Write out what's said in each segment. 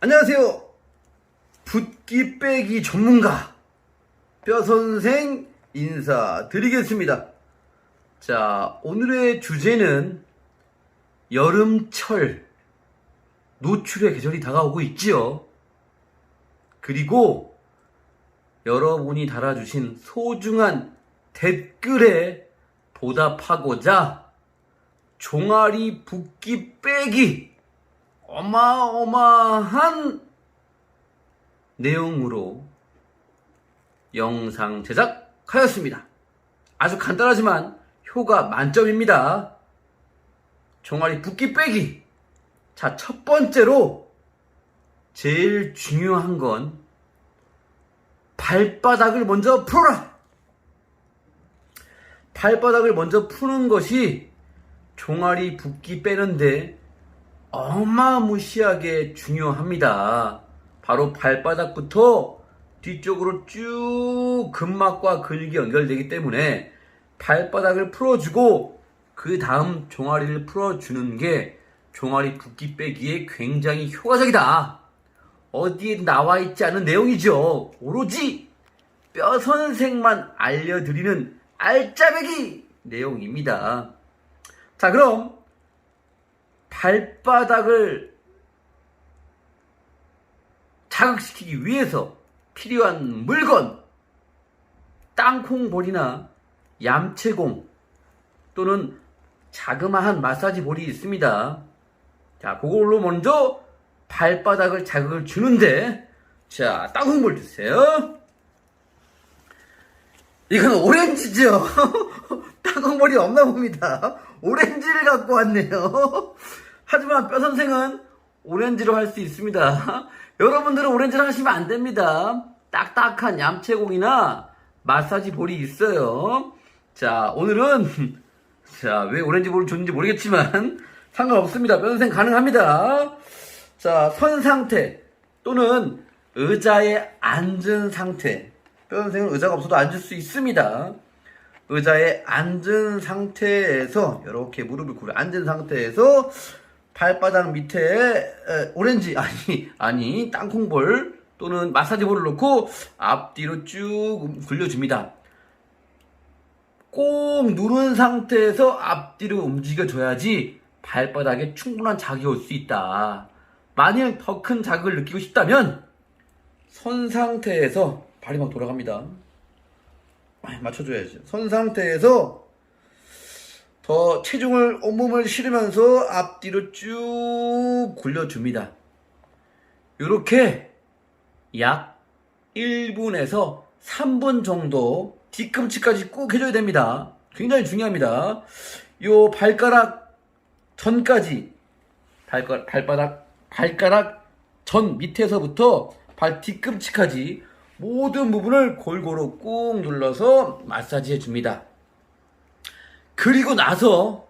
안녕하세요. 붓기 빼기 전문가 뼈선생 인사드리겠습니다. 자, 오늘의 주제는 여름철 노출의 계절이 다가오고 있지요. 그리고 여러분이 달아주신 소중한 댓글에 보답하고자 종아리 붓기 빼기 어마어마한 내용으로 영상 제작하였습니다. 아주 간단하지만 효과 만점입니다. 종아리 붓기 빼기. 자, 첫 번째로 제일 중요한 건 발바닥을 먼저 풀어라. 발바닥을 먼저 푸는 것이 종아리 붓기 빼는데 어마무시하게 중요합니다. 바로 발바닥부터 뒤쪽으로 쭉 근막과 근육이 연결되기 때문에 발바닥을 풀어주고 그 다음 종아리를 풀어주는 게 종아리 붓기 빼기에 굉장히 효과적이다. 어디에 나와 있지 않은 내용이죠. 오로지 뼈 선생만 알려드리는 알짜배기 내용입니다. 자, 그럼 발바닥을 자극시키기 위해서 필요한 물건 땅콩볼이나 얌체공 또는 자그마한 마사지 볼이 있습니다. 자, 그걸로 먼저 발바닥을 자극을 주는데 자, 땅콩볼 주세요. 이건 오렌지죠. 땅콩볼이 없나 봅니다. 오렌지를 갖고 왔네요. 하지만 뼈 선생은 오렌지로 할 수 있습니다. 여러분들은 오렌지를 하시면 안 됩니다. 딱딱한 얌체공이나 마사지 볼이 있어요. 자, 오늘은 자, 왜 오렌지 볼을 줬는지 모르겠지만 상관없습니다. 뼈 선생 가능합니다. 자, 선 상태 또는 의자에 앉은 상태. 뼈 선생은 의자가 없어도 앉을 수 있습니다. 의자에 앉은 상태에서 이렇게 무릎을 꿇어 앉은 상태에서 발바닥 밑에 에, 오렌지 아니 아니 땅콩볼 또는 마사지볼을 놓고 앞뒤로 쭉 굴려줍니다. 꼭 누른 상태에서 앞뒤로 움직여줘야지 발바닥에 충분한 자극이 올 수 있다. 만일 더 큰 자극을 느끼고 싶다면 선 상태에서 발이 막 돌아갑니다. 아, 맞춰줘야죠. 선 상태에서 더 체중을 온몸을 실으면서 앞뒤로 쭉 굴려줍니다. 이렇게 약 1분에서 3분 정도 뒤꿈치까지 꾹 해줘야 됩니다. 굉장히 중요합니다. 요 발가락 전까지 발가락, 발바닥, 발가락 전 밑에서부터 발 뒤꿈치까지 모든 부분을 골고루 꾹 눌러서 마사지 해줍니다. 그리고 나서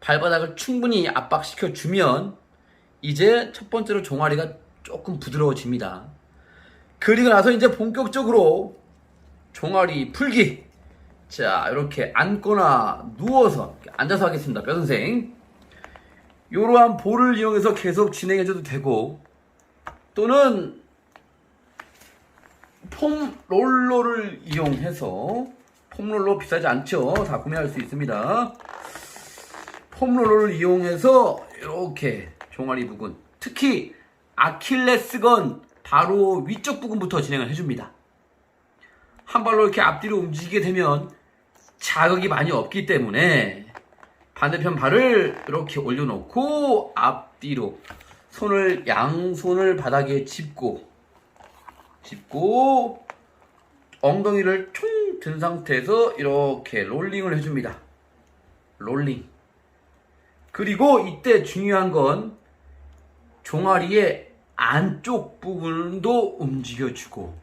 발바닥을 충분히 압박시켜 주면 이제 첫 번째로 종아리가 조금 부드러워집니다. 그리고 나서 이제 본격적으로 종아리 풀기. 자, 이렇게 앉거나 누워서 앉아서 하겠습니다. 뼈 선생. 이러한 볼을 이용해서 계속 진행해줘도 되고 또는 폼 롤러를 이용해서 폼 롤러 비싸지 않죠? 다 구매할 수 있습니다. 폼 롤러를 이용해서 이렇게 종아리 부분, 특히 아킬레스건 바로 위쪽 부분부터 진행을 해줍니다. 한 발로 이렇게 앞뒤로 움직이게 되면 자극이 많이 없기 때문에 반대편 발을 이렇게 올려놓고 앞뒤로 손을 양손을 바닥에 짚고 짚고 엉덩이를 총 든 상태에서 이렇게 롤링을 해줍니다. 롤링. 그리고 이때 중요한 건 종아리의 안쪽 부분도 움직여주고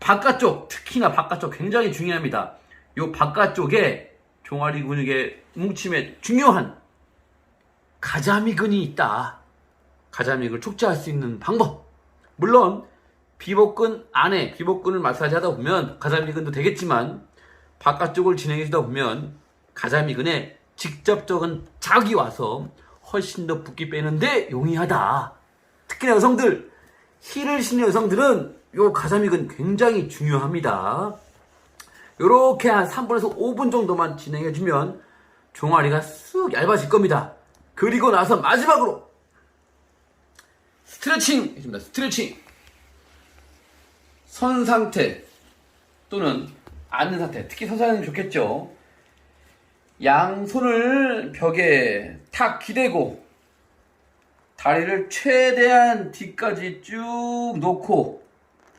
바깥쪽 특히나 바깥쪽 굉장히 중요합니다. 요 바깥쪽에 종아리 근육의 뭉침에 중요한 가자미근이 있다. 가자미근을 촉지할 수 있는 방법. 물론 비복근 안에 비복근을 마사지 하다 보면 가자미근도 되겠지만 바깥쪽을 진행해 주다 보면 가자미근에 직접적인 자극이 와서 훨씬 더 붓기 빼는데 용이하다. 특히나 여성들, 힐을 신는 여성들은 요 가자믹은 굉장히 중요합니다. 요렇게 한 3분에서 5분 정도만 진행해주면 종아리가 쑥 얇아질 겁니다. 그리고 나서 마지막으로 스트레칭 해줍니다. 스트레칭. 선 상태 또는 앉는 상태, 특히 서서는 좋겠죠. 양손을 벽에 탁 기대고 다리를 최대한 뒤까지 쭉 놓고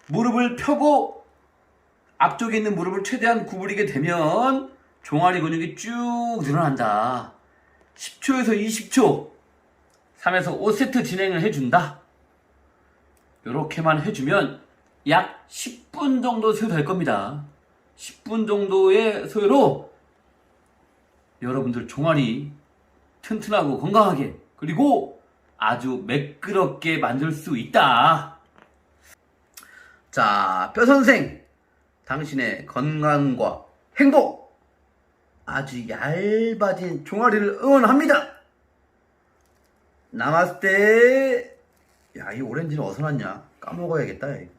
무릎을 펴고 앞쪽에 있는 무릎을 최대한 구부리게 되면 종아리 근육이 쭉 늘어난다. 10초에서 20초, 3에서 5세트 진행을 해준다. 이렇게만 해주면 약 10분 정도 소요될 겁니다. 10분 정도의 소요로 여러분들 종아리 튼튼하고 건강하게 그리고 아주 매끄럽게 만들 수 있다. 자, 뼈 선생, 당신의 건강과 행복, 아주 얇아진 종아리를 응원합니다. 나마스테. 야, 이 오렌지는 어디서 났냐? 까먹어야겠다. 이.